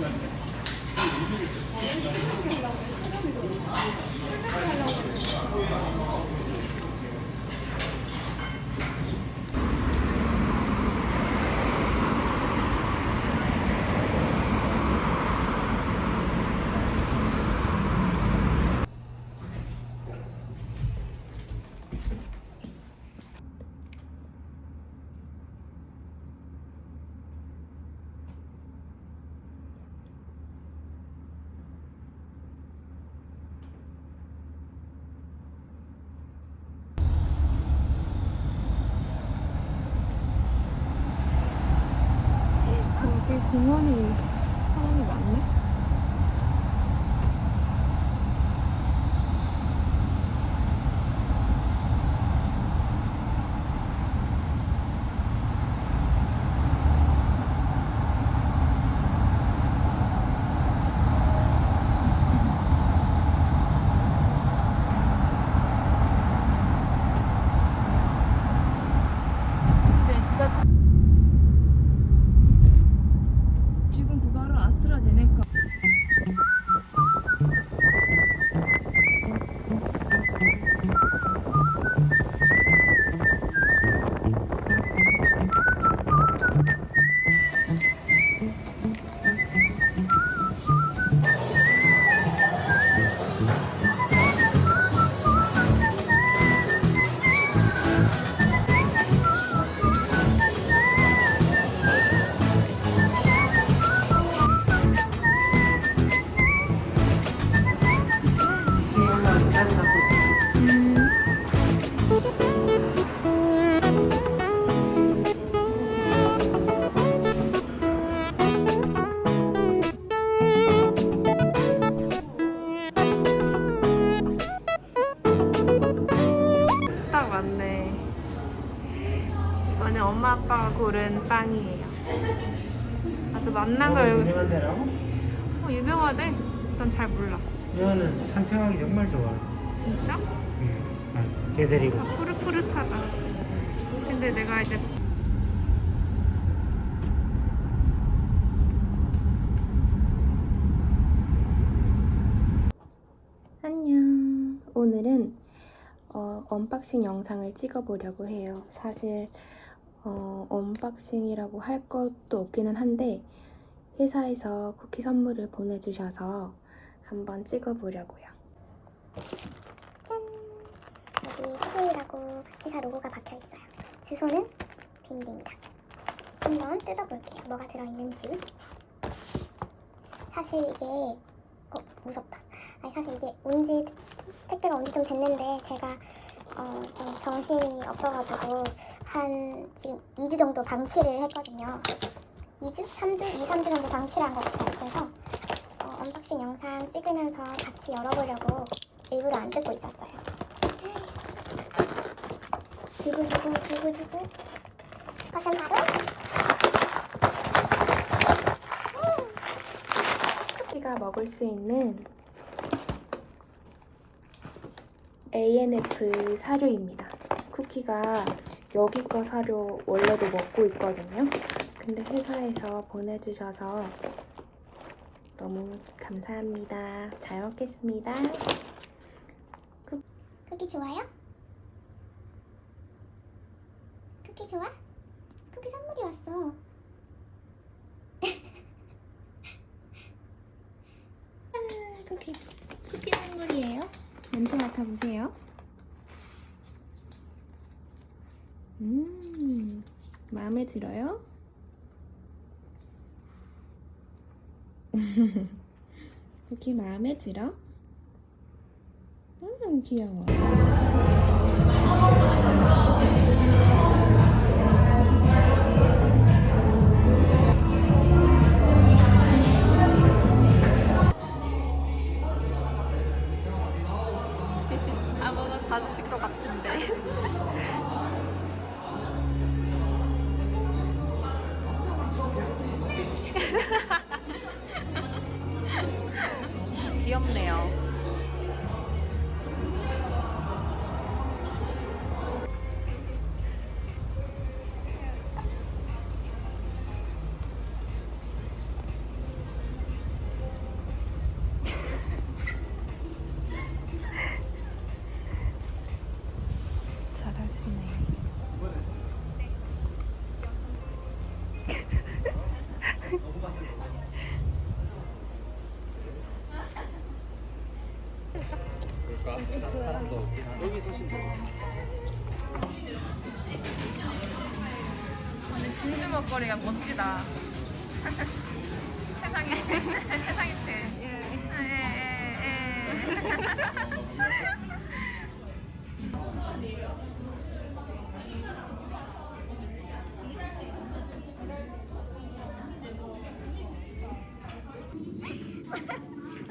여기 공원이 사람 엄마 아빠가 고른 빵이에요. 아주 맛난 걸 유명한 데라고? 어, 유명하대? 난 잘 몰라. 이거는 산책하기 정말 좋아. 진짜? 응. 아, 개 데리고. 다 푸릇푸릇하다. 근데 내가 이제 안녕. 오늘은 어, 언박싱 영상을 찍어보려고 해요. 사실 어, 언박싱이라고 할 것도 없기는 한데 회사에서 쿠키 선물을 보내주셔서 한번 찍어보려고요. 짠! 여기 투데이라고 회사 로고가 박혀 있어요. 주소는 비밀입니다. 한번 뜯어볼게요. 뭐가 들어있는지. 사실 이게 어 무섭다. 아니 사실 이게 온지 택배가 온 지 좀 됐는데 제가 어 좀 정신이 없어가지고 한 지금 2주 정도 방치를 했거든요. 2주? 3주? 2, 3주 정도 방치를 한 것 같아요. 그래서 어, 언박싱 영상 찍으면서 같이 열어보려고 일부러 안 찍고 있었어요. 두구두구 두구두구 것은 바로 먹을 수 있는 ANF 사료입니다. 쿠키가 여기 거 사료 원래도 먹고 있거든요. 근데 회사에서 보내주셔서 너무 감사합니다. 잘 먹겠습니다. 쿠키 좋아요? 쿠키 좋아? 쿠키 선물이 왔어. 아, 쿠키 쿠키 선물이에요. 냄새 맡아보세요. 음, 마음에 들어요? 쿠키 마음에 들어? 음, 귀여워. 머뭇거리가 멋지다. 세상에 세상에 대. 예, 예, 예, 예. 어,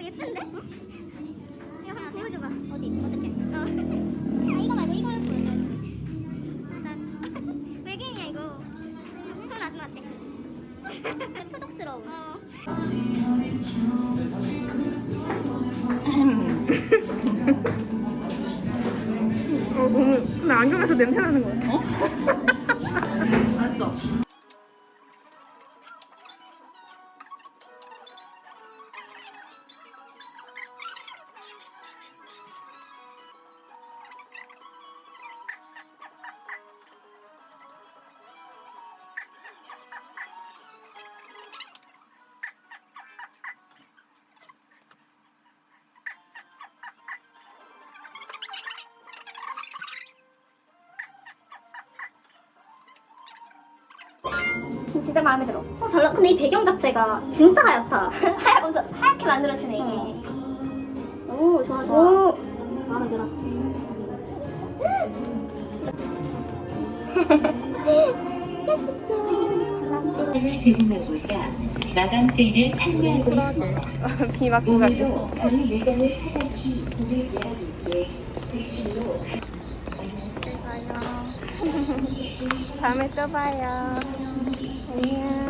예쁜데? 같아. 표독스러워. 어. 어 너무 근데 안경에서 냄새 나는 거 같아. 진짜 마음에 들어. 어, 잘 나. 근데 이 배경 자체가 진짜 하얗다. 하얗, 완전 하얗게 만들어지네 이게. 오, 좋아 좋아. 마음에 들었어. 를 제공하고자 마감 세일을 판매하고 있습니다. 비 맞고 같아. 오늘도 저희 매장을 찾아주신 고객 여러분께 진심으로 다음에 또 봐요. 안녕.